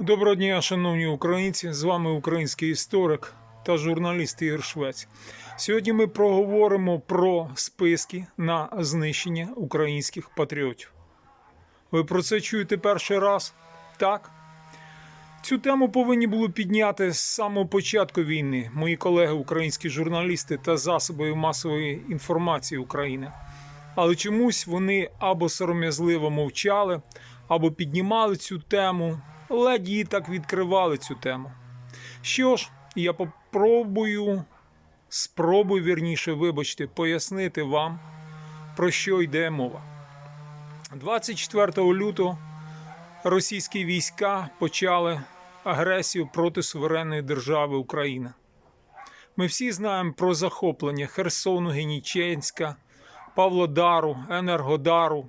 Доброго дня, шановні українці! З вами український історик та журналіст Ігор Швець. Сьогодні ми проговоримо про списки на знищення українських патріотів. Ви про це чуєте перший раз? Так? Цю тему повинні були підняти з самого початку війни мої колеги, українські журналісти та засоби масової інформації України. Але чомусь вони або сором'язливо мовчали, або піднімали цю тему, ледь так відкривали цю тему. Що ж, я попробую, спробую вірніше, вибачте, пояснити вам, про що йде мова. 24 лютого російські війська почали агресію проти суверенної держави Україна. Ми всі знаємо про захоплення Херсону, Геніченська, Павлодару, Енергодару,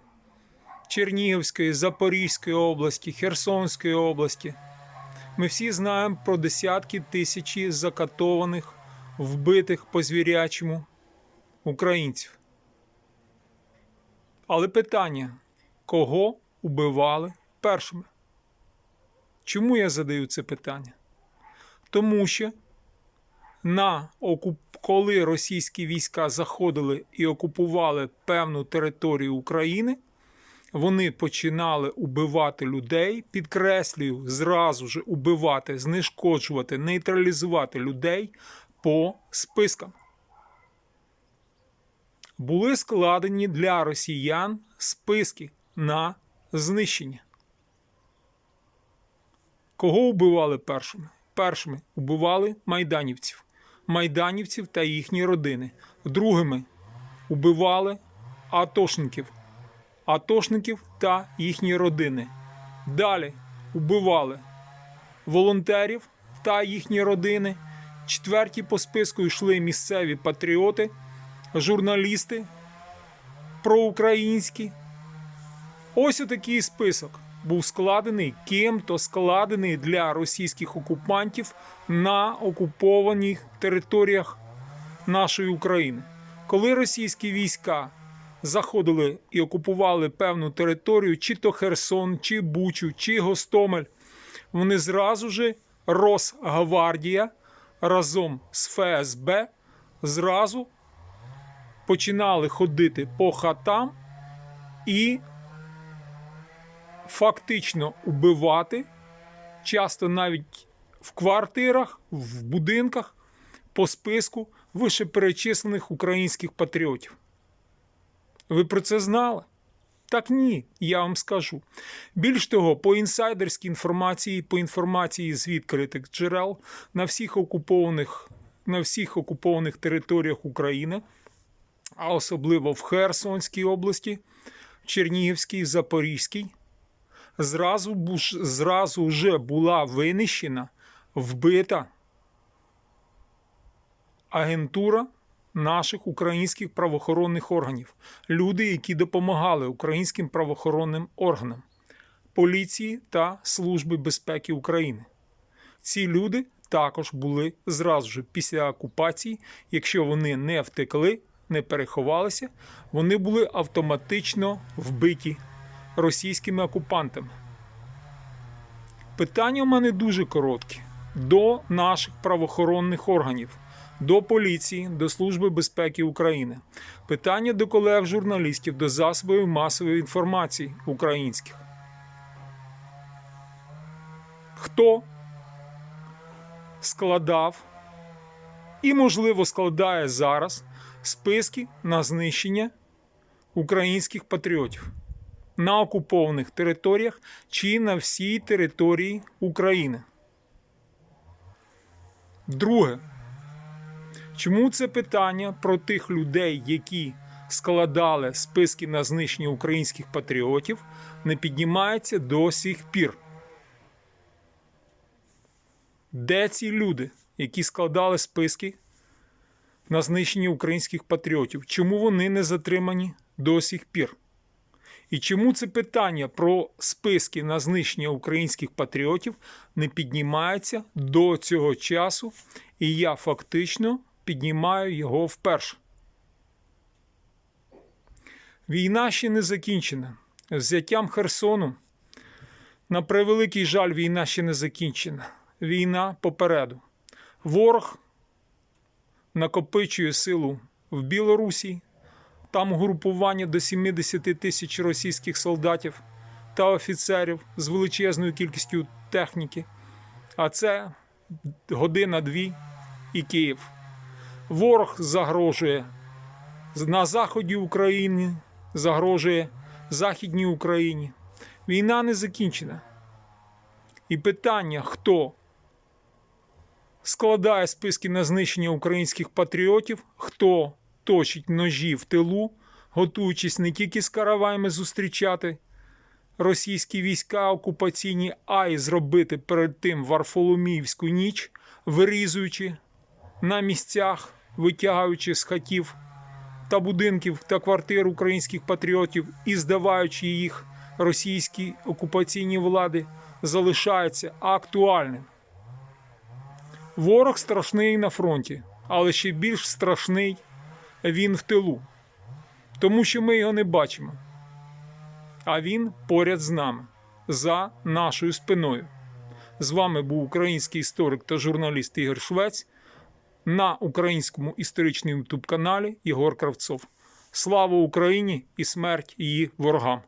Чернігівської, Запорізької області, Херсонської області. Ми всі знаємо про десятки тисячі закатованих, вбитих по звірячому українців. Але питання: кого убивали першими? Чому я задаю це питання? Тому що на окуп... коли російські війська заходили і окупували певну територію України, вони починали убивати людей, підкреслюю, зразу ж убивати, знешкоджувати, нейтралізувати людей по спискам. Були складені для росіян списки на знищення. Кого убивали першими? Першими убивали майданівців, майданівців та їхні родини. Другими убивали атошників, атошників та їхні родини. Далі убивали волонтерів та їхні родини. Четверті по списку йшли місцеві патріоти, журналісти проукраїнські. Ось отакий список був складений ким-то складений для російських окупантів на окупованих територіях нашої України. Коли російські війська заходили і окупували певну територію, чи то Херсон, чи Бучу, чи Гостомель, вони зразу же Росгвардія разом з ФСБ зразу починали ходити по хатам і фактично убивати, часто навіть в квартирах, в будинках по списку вищеперечислених українських патріотів. Ви про це знали? Так ні, я вам скажу. Більш того, по інсайдерській інформації, по інформації з відкритих джерел на всіх окупованих, на всіх окупованих територіях України, а особливо в Херсонській області, Чернігівській, Запорізькій, зразу, зразу вже була винищена, вбита агентура наших українських правоохоронних органів, люди, які допомагали українським правоохоронним органам, поліції та Служби безпеки України. Ці люди також були зразу ж після окупації, якщо вони не втекли, не переховалися, вони були автоматично вбиті російськими окупантами. Питання у мене дуже короткі до наших правоохоронних органів, до поліції, до Служби безпеки України. Питання до колег журналістів, до засобів масової інформації українських. Хто складав і, можливо, складає зараз списки на знищення українських патріотів на окупованих територіях чи на всій території України. Друге. Чому це питання про тих людей, які складали списки на знищення українських патріотів, не піднімається до сих пір? Де ці люди, які складали списки на знищення українських патріотів? Чому вони не затримані до сих пір? І чому це питання про списки на знищення українських патріотів не піднімається до цього часу, і я фактично піднімаю його вперше? Війна ще не закінчена. Взяттям Херсону На превеликий жаль, війна ще не закінчена. Війна попереду. Ворог накопичує силу в Білорусі. Там групування до 70 тисяч російських солдатів та офіцерів з величезною кількістю техніки. А це година-дві і Київ. Ворог загрожує на заході України, загрожує Західній Україні. Війна не закінчена. І питання, хто складає списки на знищення українських патріотів, хто точить ножі в тилу, готуючись не тільки з караваями зустрічати російські війська окупаційні, а й зробити перед тим Варфоломіївську ніч, вирізуючи на місцях, витягаючи з хатів та будинків та квартир українських патріотів і здаваючи їх російській окупаційній влади, залишається актуальним. Ворог страшний на фронті, але ще більш страшний він в тилу, тому що ми його не бачимо. А він поряд з нами, за нашою спиною. З вами був український історик та журналіст Ігор Швець на українському історичному ютуб каналі Ігор Кравцов. Слава Україні і смерть її ворогам!